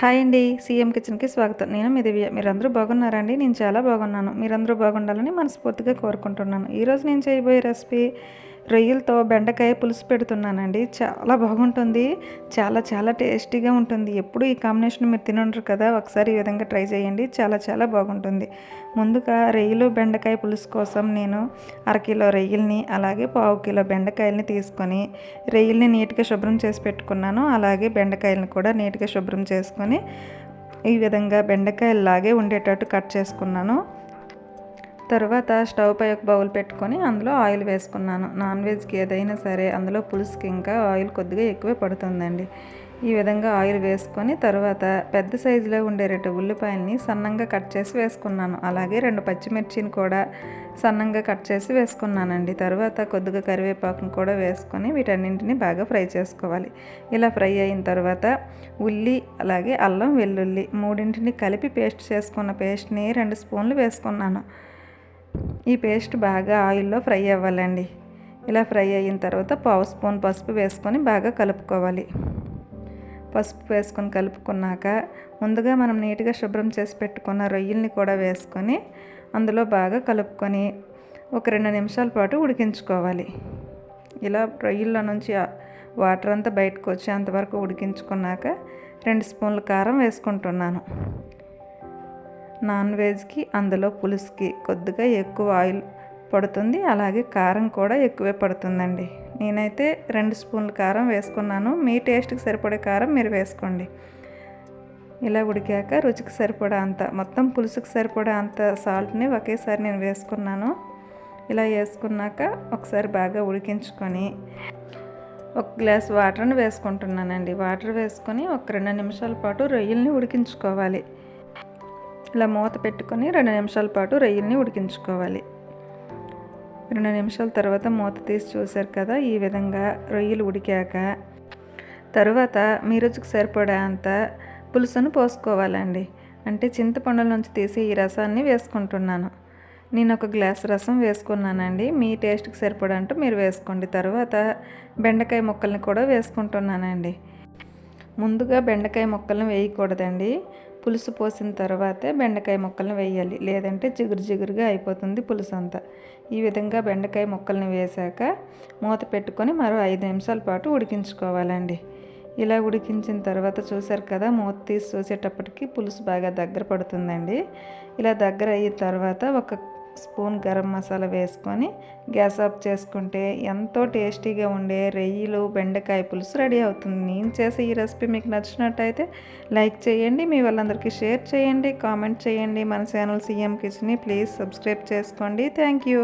Hi అండి CM కిచెన్కి స్వాగతం. నేను మీ దివ్య. మీరందరూ బాగున్నారండి? నేను చాలా బాగున్నాను. మీరందరూ బాగుండాలని మనస్ఫూర్తిగా కోరుకుంటున్నాను. ఈరోజు నేను చేయబోయే రెసిపీ రొయ్యలతో బెండకాయ పులుసు పెడుతున్నానండి. చాలా బాగుంటుంది. చాలా చాలా టేస్టీగా ఉంటుంది. ఎప్పుడు ఈ కాంబినేషన్ మీరు తినుంటారు కదా. ఒకసారి ఈ విధంగా ట్రై చేయండి. చాలా చాలా బాగుంటుంది. ముందుగా రొయ్యలు బెండకాయ పులుసు కోసం నేను అరకిలో రొయ్యల్ని అలాగే పావు కిలో బెండకాయలని తీసుకొని రొయ్యల్ని నీట్గా శుభ్రం చేసి పెట్టుకున్నాను. అలాగే బెండకాయలను కూడా నీట్గా శుభ్రం చేసుకొని ఈ విధంగా బెండకాయలాగే ఉండేటట్టు కట్ చేసుకున్నాను. తర్వాత స్టవ్ పై ఒక బౌల్ పెట్టుకొని అందులో ఆయిల్ వేసుకున్నాను. నాన్ వెజ్కి ఏదైనా సరే అందులో పులుసుకి ఇంకా ఆయిల్ కొద్దిగా ఎక్కువే పడుతుందండి. ఈ విధంగా ఆయిల్ వేసుకొని తర్వాత పెద్ద సైజులో ఉండే రెండు ఉల్లిపాయల్ని సన్నంగా కట్ చేసి వేసుకున్నాను. అలాగే రెండు పచ్చిమిర్చిని కూడా సన్నంగా కట్ చేసి వేసుకున్నానండి. తర్వాత కొద్దిగా కరివేపాకును కూడా వేసుకొని వీటన్నింటిని బాగా ఫ్రై చేసుకోవాలి. ఇలా ఫ్రై అయిన తర్వాత ఉల్లి అలాగే అల్లం వెల్లుల్లి మూడింటిని కలిపి పేస్ట్ చేసుకున్న పేస్ట్ని రెండు స్పూన్లు వేసుకున్నాను. ఈ పేస్ట్ బాగా ఆయిల్లో ఫ్రై అవ్వాలండి. ఇలా ఫ్రై అయిన తర్వాత పావు స్పూన్ పసుపు వేసుకొని బాగా కలుపుకోవాలి. పసుపు వేసుకొని కలుపుకున్నాక ముందుగా మనం నీట్గా శుభ్రం చేసి పెట్టుకున్న రొయ్యల్ని కూడా వేసుకొని అందులో బాగా కలుపుకొని ఒక రెండు నిమిషాల పాటు ఉడికించుకోవాలి. ఇలా రొయ్యల్లో నుంచి వాటర్ అంతా బయటకు వచ్చేంతవరకు ఉడికించుకున్నాక రెండు స్పూన్ల కారం వేసుకుంటున్నాను. నాన్ వెజ్కి అందులో పులుసుకి కొద్దిగా ఎక్కువ ఆయిల్ పడుతుంది. అలాగే కారం కూడా ఎక్కువే పడుతుందండి. నేనైతే రెండు స్పూన్ల కారం వేసుకున్నాను. మీ టేస్ట్కి సరిపడే కారం మీరు వేసుకోండి. ఇలా ఉడికాక రుచికి సరిపడా అంత మొత్తం పులుసుకి సరిపడా అంత సాల్ట్ని ఒకేసారి నేను వేసుకున్నాను. ఇలా వేసుకున్నాక ఒకసారి బాగా ఉడికించుకొని ఒక గ్లాస్ వాటర్ని వేసుకుంటున్నానండి. వాటర్ వేసుకొని ఒక రెండు నిమిషాల పాటు రొయ్యల్ని ఉడికించుకోవాలి. ఇలా మూత పెట్టుకొని రెండు నిమిషాల పాటు రొయ్యల్ని ఉడికించుకోవాలి. రెండు నిమిషాల తర్వాత మూత తీసి చూశారు కదా ఈ విధంగా రొయ్యలు ఉడికాక. తరువాత మీ రుచికి సరిపడా అంత పులుసును పోసుకోవాలండి. అంటే చింతపండుల నుంచి తీసి ఈ రసాన్ని వేసుకుంటున్నాను. నేను ఒక గ్లాస్ రసం వేసుకున్నానండి. మీ టేస్ట్కి సరిపడంటూ మీరు వేసుకోండి. తర్వాత బెండకాయ ముక్కల్ని కూడా వేసుకుంటున్నానండి. ముందుగా బెండకాయ ముక్కలను వేయకూడదండి. పులుసు పోసిన తర్వాతే బెండకాయ ముక్కలను వేయాలి. లేదంటే జిగురు జిగురుగా అయిపోతుంది పులుసు అంతా. ఈ విధంగా బెండకాయ ముక్కల్ని వేశాక మూత పెట్టుకొని మరో ఐదు నిమిషాల పాటు ఉడికించుకోవాలండి. ఇలా ఉడికించిన తర్వాత చూశారు కదా మూత తీసి చూసేటప్పటికి పులుసు బాగా దగ్గర పడుతుందండి. ఇలా దగ్గర అయిన తర్వాత ఒక స్పూన్ గరం మసాలా వేసుకొని గ్యాస్ ఆఫ్ చేసుకుంటే ఎంతో టేస్టీగా ఉండే రొయ్యలు బెండకాయ పులుసు రెడీ అవుతుంది. నేను చేసే ఈ రెసిపీ మీకు నచ్చినట్టయితే లైక్ చేయండి మీ వాళ్ళందరికీ షేర్ చేయండి కామెంట్ చేయండి. మన ఛానల్ సీఎం కిచెన్ని ప్లీజ్ సబ్స్క్రైబ్ చేసుకోండి. Thank you.